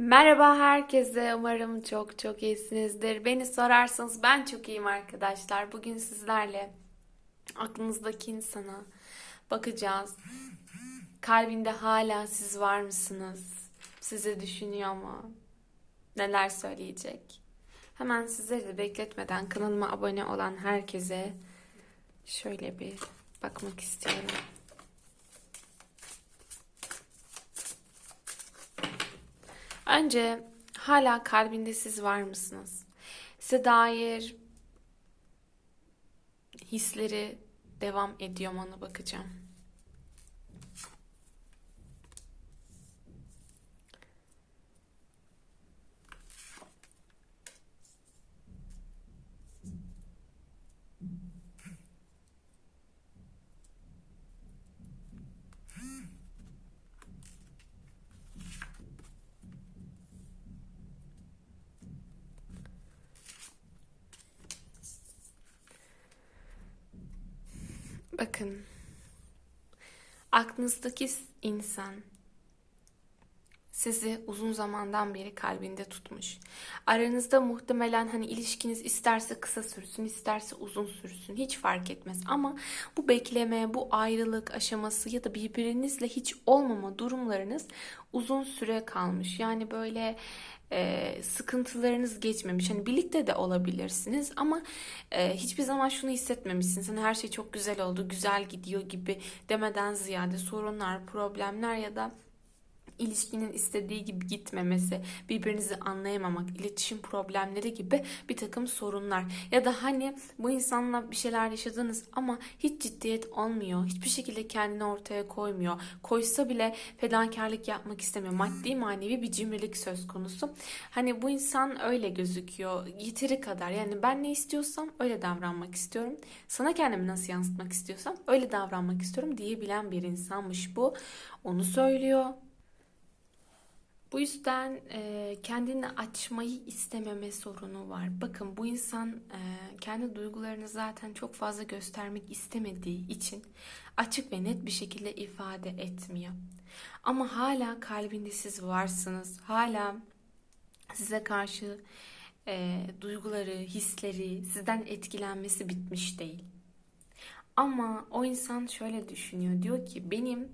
Merhaba herkese. Umarım çok çok iyisinizdir. Beni sorarsanız ben çok iyiyim arkadaşlar. Bugün sizlerle aklınızdaki insana bakacağız. Kalbinde hala siz var mısınız? Sizi düşünüyor mu? Neler söyleyecek? Hemen sizleri de bekletmeden kanalıma abone olan herkese şöyle bir bakmak istiyorum. Önce hala kalbinde siz var mısınız? Size dair hisleri devam ediyor mu ona bakacağım. Bakın. Aklınızdaki insan sizi uzun zamandan beri kalbinde tutmuş. Aranızda muhtemelen hani ilişkiniz isterse kısa sürsün, isterse uzun sürsün. Hiç fark etmez. Ama bu bekleme, bu ayrılık aşaması ya da birbirinizle hiç olmama durumlarınız uzun süre kalmış. Yani böyle e, sıkıntılarınız geçmemiş. Hani birlikte de olabilirsiniz ama e, hiçbir zaman şunu hissetmemişsiniz. Hani her şey çok güzel oldu, güzel gidiyor gibi demeden ziyade sorunlar, problemler ya da ilişkinin istediği gibi gitmemesi, birbirinizi anlayamamak, iletişim problemleri gibi bir takım sorunlar. Ya da hani bu insanla bir şeyler yaşadınız ama hiç ciddiyet olmuyor. Hiçbir şekilde kendini ortaya koymuyor. Koysa bile fedakarlık yapmak istemiyor. Maddi manevi bir cimrilik söz konusu. Hani bu insan öyle gözüküyor. Yeteri kadar. Yani ben ne istiyorsam öyle davranmak istiyorum. Sana kendimi nasıl yansıtmak istiyorsam öyle davranmak istiyorum diyebilen bir insanmış bu. Onu söylüyor. Bu yüzden e, kendini açmayı istememe sorunu var. Bakın bu insan e, kendi duygularını zaten çok fazla göstermek istemediği için açık ve net bir şekilde ifade etmiyor. Ama hala kalbinde siz varsınız. Hala size karşı e, duyguları, hisleri, sizden etkilenmesi bitmiş değil. Ama o insan şöyle düşünüyor. Diyor ki benim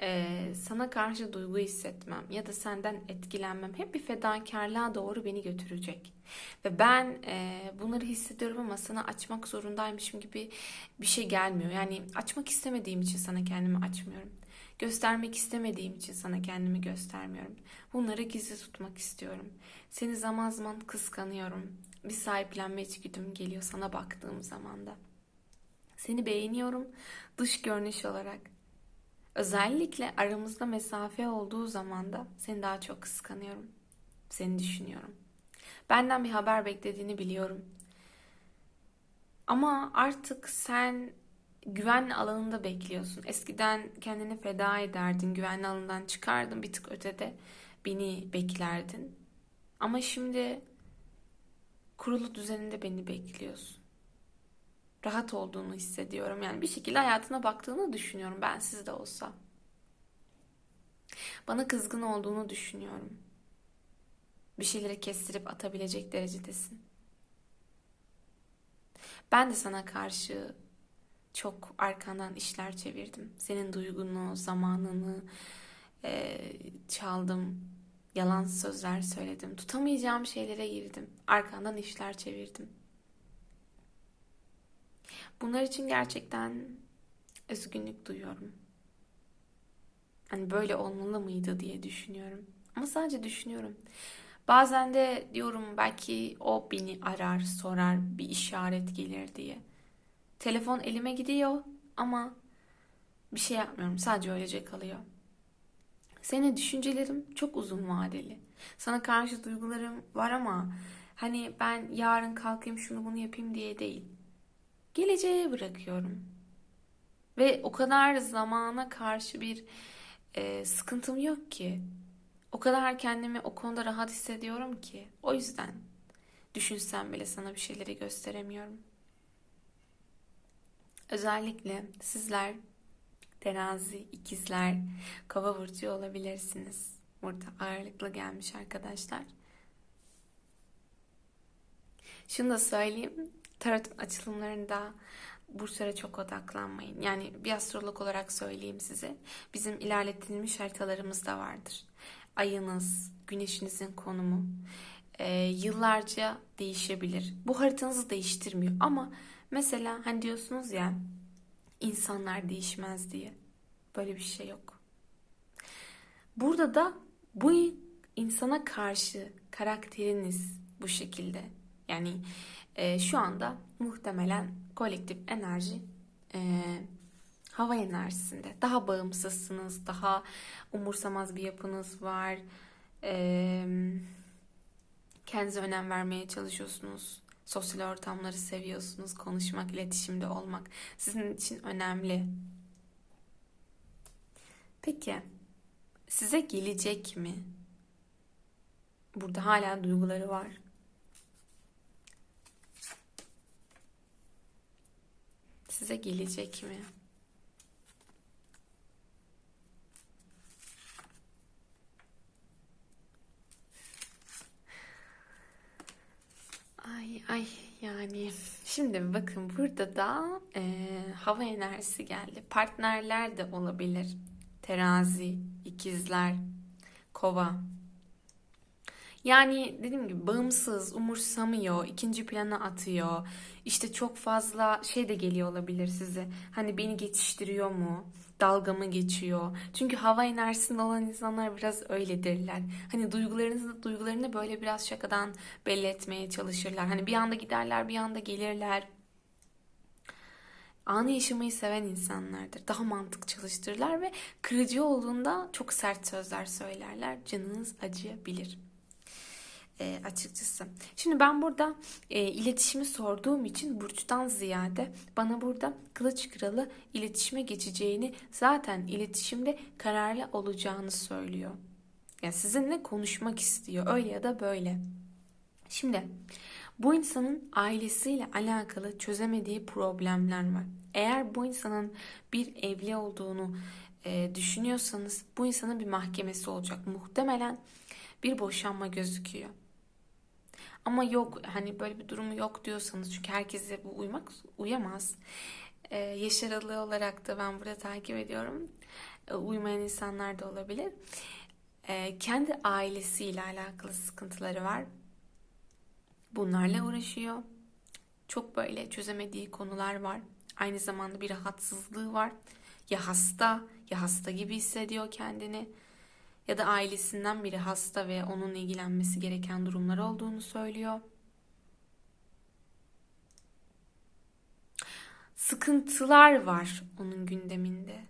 e, sana karşı duygu hissetmem ya da senden etkilenmem hep bir fedakarlığa doğru beni götürecek. Ve ben e, bunları hissediyorum ama sana açmak zorundaymışım gibi bir şey gelmiyor. Yani açmak istemediğim için sana kendimi açmıyorum. Göstermek istemediğim için sana kendimi göstermiyorum. Bunları gizli tutmak istiyorum. Seni zaman zaman kıskanıyorum. Bir sahiplenme içgüdüm geliyor sana baktığım zaman da. Seni beğeniyorum dış görünüş olarak. Özellikle aramızda mesafe olduğu zaman da seni daha çok kıskanıyorum. Seni düşünüyorum. Benden bir haber beklediğini biliyorum. Ama artık sen güvenli alanında bekliyorsun. Eskiden kendini feda ederdin, güvenli alanından çıkardın bir tık ötede beni beklerdin. Ama şimdi kurulu düzeninde beni bekliyorsun rahat olduğunu hissediyorum. Yani bir şekilde hayatına baktığını düşünüyorum ben sizde olsa. Bana kızgın olduğunu düşünüyorum. Bir şeyleri kestirip atabilecek derecedesin. Ben de sana karşı çok arkandan işler çevirdim. Senin duygunu, zamanını e, çaldım. Yalan sözler söyledim. Tutamayacağım şeylere girdim. Arkandan işler çevirdim. Bunlar için gerçekten üzgünlük duyuyorum. Hani böyle olmalı mıydı diye düşünüyorum. Ama sadece düşünüyorum. Bazen de diyorum belki o beni arar, sorar, bir işaret gelir diye. Telefon elime gidiyor ama bir şey yapmıyorum. Sadece öylece kalıyor. Senin düşüncelerim çok uzun vadeli. Sana karşı duygularım var ama hani ben yarın kalkayım şunu bunu yapayım diye değil geleceğe bırakıyorum. Ve o kadar zamana karşı bir e, sıkıntım yok ki. O kadar kendimi o konuda rahat hissediyorum ki. O yüzden düşünsem bile sana bir şeyleri gösteremiyorum. Özellikle sizler terazi, ikizler, kova burcu olabilirsiniz. burada ağırlıklı gelmiş arkadaşlar. Şunu da söyleyeyim. Tarot açılımlarında burçlara çok odaklanmayın. Yani bir astrolog olarak söyleyeyim size. Bizim ilerletilmiş haritalarımız da vardır. Ayınız, güneşinizin konumu e, yıllarca değişebilir. Bu haritanızı değiştirmiyor ama mesela hani diyorsunuz ya insanlar değişmez diye. Böyle bir şey yok. Burada da bu insana karşı karakteriniz bu şekilde. Yani e, şu anda muhtemelen kolektif enerji e, hava enerjisinde. Daha bağımsızsınız, daha umursamaz bir yapınız var. E, kendinize önem vermeye çalışıyorsunuz. Sosyal ortamları seviyorsunuz. Konuşmak, iletişimde olmak sizin için önemli. Peki size gelecek mi? Burada hala duyguları var. Size gelecek mi? Ay ay yani şimdi bakın burada da e, hava enerjisi geldi. Partnerler de olabilir. Terazi, ikizler, kova. Yani dediğim gibi bağımsız, umursamıyor, ikinci plana atıyor. İşte çok fazla şey de geliyor olabilir size. Hani beni geçiştiriyor mu? Dalga mı geçiyor? Çünkü hava enerjisinde olan insanlar biraz öyledirler. Hani duygularını, duygularını böyle biraz şakadan belli etmeye çalışırlar. Hani bir anda giderler, bir anda gelirler. Anı yaşamayı seven insanlardır. Daha mantık çalıştırırlar ve kırıcı olduğunda çok sert sözler söylerler. Canınız acıyabilir e, açıkçası. Şimdi ben burada e, iletişimi sorduğum için burçtan ziyade bana burada kılıç kralı iletişime geçeceğini zaten iletişimde kararlı olacağını söylüyor. Yani sizinle konuşmak istiyor öyle ya da böyle. Şimdi bu insanın ailesiyle alakalı çözemediği problemler var. Eğer bu insanın bir evli olduğunu e, düşünüyorsanız bu insanın bir mahkemesi olacak. Muhtemelen bir boşanma gözüküyor. Ama yok hani böyle bir durumu yok diyorsanız çünkü herkese bu uymak uyamaz. Ee, yaş aralığı olarak da ben burada takip ediyorum. Ee, uymayan insanlar da olabilir. Ee, kendi ailesiyle alakalı sıkıntıları var. Bunlarla uğraşıyor. Çok böyle çözemediği konular var. Aynı zamanda bir rahatsızlığı var. Ya hasta ya hasta gibi hissediyor kendini ya da ailesinden biri hasta ve onun ilgilenmesi gereken durumlar olduğunu söylüyor. Sıkıntılar var onun gündeminde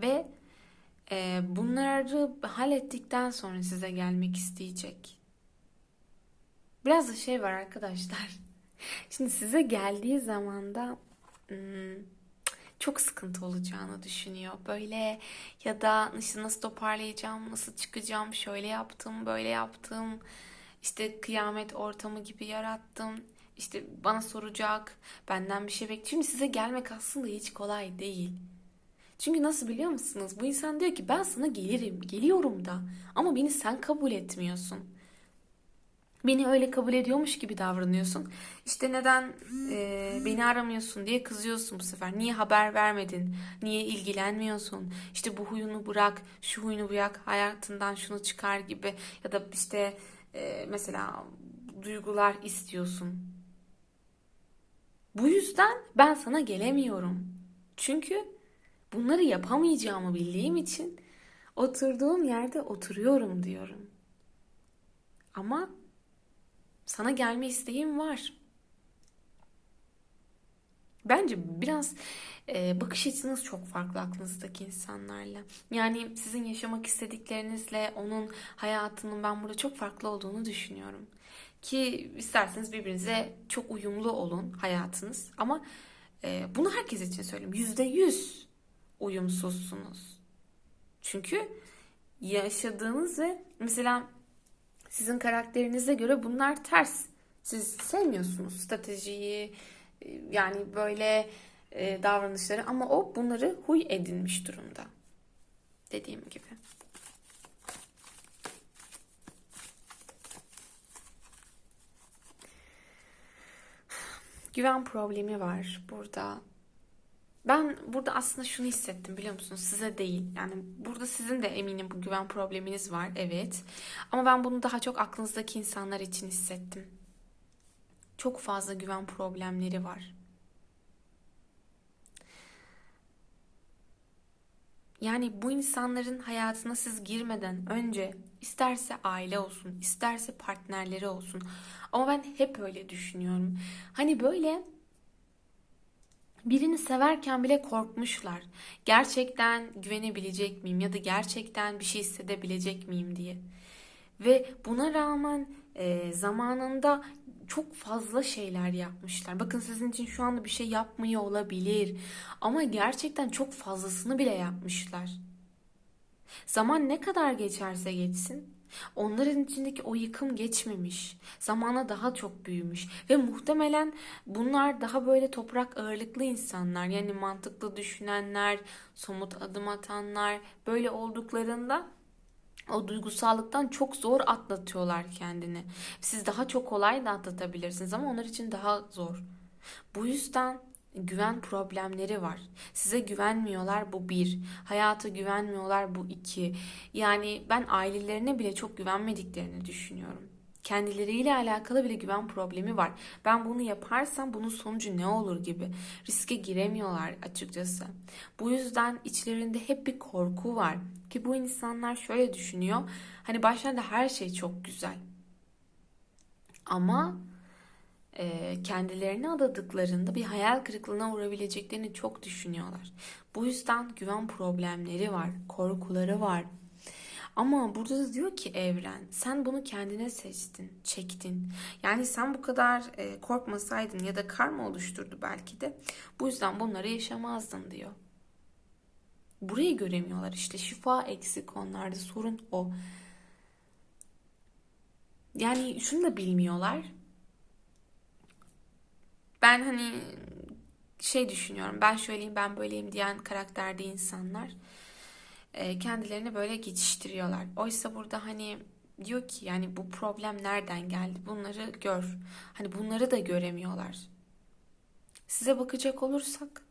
ve e, bunları hallettikten sonra size gelmek isteyecek. Biraz da şey var arkadaşlar. Şimdi size geldiği zaman da hmm, çok sıkıntı olacağını düşünüyor. Böyle ya da işte nasıl toparlayacağım, nasıl çıkacağım, şöyle yaptım, böyle yaptım. İşte kıyamet ortamı gibi yarattım. İşte bana soracak, benden bir şey bekliyor. Şimdi size gelmek aslında hiç kolay değil. Çünkü nasıl biliyor musunuz? Bu insan diyor ki ben sana gelirim, geliyorum da. Ama beni sen kabul etmiyorsun. Beni öyle kabul ediyormuş gibi davranıyorsun. İşte neden e, beni aramıyorsun diye kızıyorsun bu sefer. Niye haber vermedin? Niye ilgilenmiyorsun? İşte bu huyunu bırak, şu huyunu bırak, hayatından şunu çıkar gibi. Ya da işte e, mesela duygular istiyorsun. Bu yüzden ben sana gelemiyorum. Çünkü bunları yapamayacağımı bildiğim için oturduğum yerde oturuyorum diyorum. Ama sana gelme isteğim var. Bence biraz e, bakış açınız çok farklı aklınızdaki insanlarla. Yani sizin yaşamak istediklerinizle onun hayatının ben burada çok farklı olduğunu düşünüyorum. Ki isterseniz birbirinize çok uyumlu olun hayatınız. Ama e, bunu herkes için söyleyeyim. Yüzde yüz uyumsuzsunuz. Çünkü yaşadığınız ve mesela sizin karakterinize göre bunlar ters. Siz sevmiyorsunuz stratejiyi e, yani böyle e, davranışları ama o bunları huy edinmiş durumda. Dediğim gibi. Güven problemi var burada. Ben burada aslında şunu hissettim biliyor musunuz? Size değil. Yani burada sizin de eminim bu güven probleminiz var. Evet. Ama ben bunu daha çok aklınızdaki insanlar için hissettim. Çok fazla güven problemleri var. Yani bu insanların hayatına siz girmeden önce isterse aile olsun, isterse partnerleri olsun. Ama ben hep öyle düşünüyorum. Hani böyle birini severken bile korkmuşlar. Gerçekten güvenebilecek miyim ya da gerçekten bir şey hissedebilecek miyim diye. Ve buna rağmen e, zamanında çok fazla şeyler yapmışlar. Bakın sizin için şu anda bir şey yapmıyor olabilir. Ama gerçekten çok fazlasını bile yapmışlar. Zaman ne kadar geçerse geçsin, onların içindeki o yıkım geçmemiş. Zamana daha çok büyümüş ve muhtemelen bunlar daha böyle toprak ağırlıklı insanlar. Yani mantıklı düşünenler, somut adım atanlar böyle olduklarında o duygusallıktan çok zor atlatıyorlar kendini. Siz daha çok kolay da atlatabilirsiniz ama onlar için daha zor. Bu yüzden güven problemleri var. Size güvenmiyorlar bu bir. Hayata güvenmiyorlar bu iki. Yani ben ailelerine bile çok güvenmediklerini düşünüyorum. Kendileriyle alakalı bile güven problemi var. Ben bunu yaparsam bunun sonucu ne olur gibi. Riske giremiyorlar açıkçası. Bu yüzden içlerinde hep bir korku var. Ki bu insanlar şöyle düşünüyor. Hani başlarda her şey çok güzel. Ama kendilerini adadıklarında bir hayal kırıklığına uğrayabileceklerini çok düşünüyorlar. Bu yüzden güven problemleri var, korkuları var. Ama burada da diyor ki evren sen bunu kendine seçtin, çektin. Yani sen bu kadar e, korkmasaydın ya da karma oluşturdu belki de bu yüzden bunları yaşamazdın diyor. Burayı göremiyorlar işte şifa eksik onlarda sorun o. Yani şunu da bilmiyorlar. Ben hani şey düşünüyorum ben şöyleyim ben böyleyim diyen karakterde insanlar e, kendilerini böyle geçiştiriyorlar. Oysa burada hani diyor ki yani bu problem nereden geldi? Bunları gör. Hani bunları da göremiyorlar. Size bakacak olursak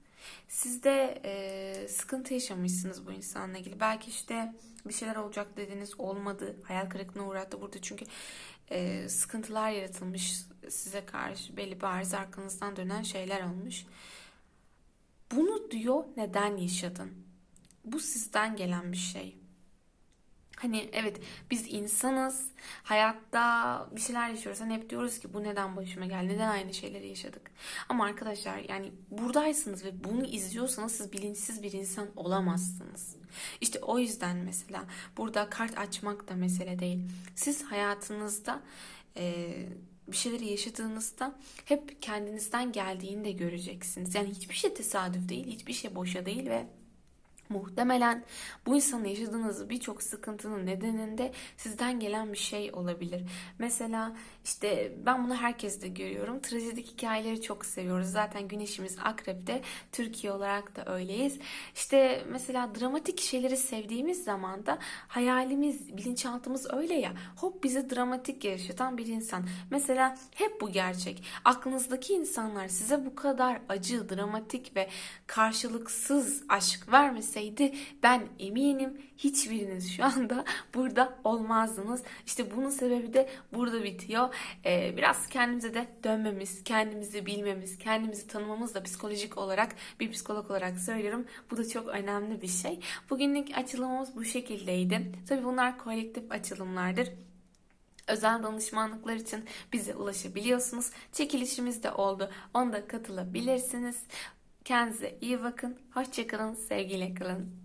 siz de e, sıkıntı yaşamışsınız bu insanla ilgili. Belki işte bir şeyler olacak dediniz olmadı. Hayal kırıklığına uğrattı burada çünkü e, sıkıntılar yaratılmış size karşı belli bariz arkanızdan dönen şeyler olmuş. Bunu diyor neden yaşadın? Bu sizden gelen bir şey. Hani evet biz insanız. Hayatta bir şeyler yaşıyoruz. Hani hep diyoruz ki bu neden başıma geldi? Neden aynı şeyleri yaşadık? Ama arkadaşlar yani buradaysınız ve bunu izliyorsanız siz bilinçsiz bir insan olamazsınız. İşte o yüzden mesela burada kart açmak da mesele değil. Siz hayatınızda e, bir şeyleri yaşadığınızda hep kendinizden geldiğini de göreceksiniz. Yani hiçbir şey tesadüf değil, hiçbir şey boşa değil ve Muhtemelen bu insanla yaşadığınız birçok sıkıntının nedeninde sizden gelen bir şey olabilir. Mesela işte ben bunu herkeste görüyorum. Trajedik hikayeleri çok seviyoruz. Zaten güneşimiz akrepte. Türkiye olarak da öyleyiz. İşte mesela dramatik şeyleri sevdiğimiz zaman da hayalimiz, bilinçaltımız öyle ya. Hop bizi dramatik yaşatan bir insan. Mesela hep bu gerçek. Aklınızdaki insanlar size bu kadar acı, dramatik ve karşılıksız aşk vermeseydi olsaydı ben eminim hiçbiriniz şu anda burada olmazdınız. İşte bunun sebebi de burada bitiyor. Ee, biraz kendimize de dönmemiz, kendimizi bilmemiz, kendimizi tanımamız da psikolojik olarak bir psikolog olarak söylüyorum. Bu da çok önemli bir şey. Bugünlük açılımımız bu şekildeydi. Tabii bunlar kolektif açılımlardır. Özel danışmanlıklar için bize ulaşabiliyorsunuz. Çekilişimiz de oldu. Onda katılabilirsiniz. Kendinize iyi bakın. Hoşçakalın. Sevgiyle kalın.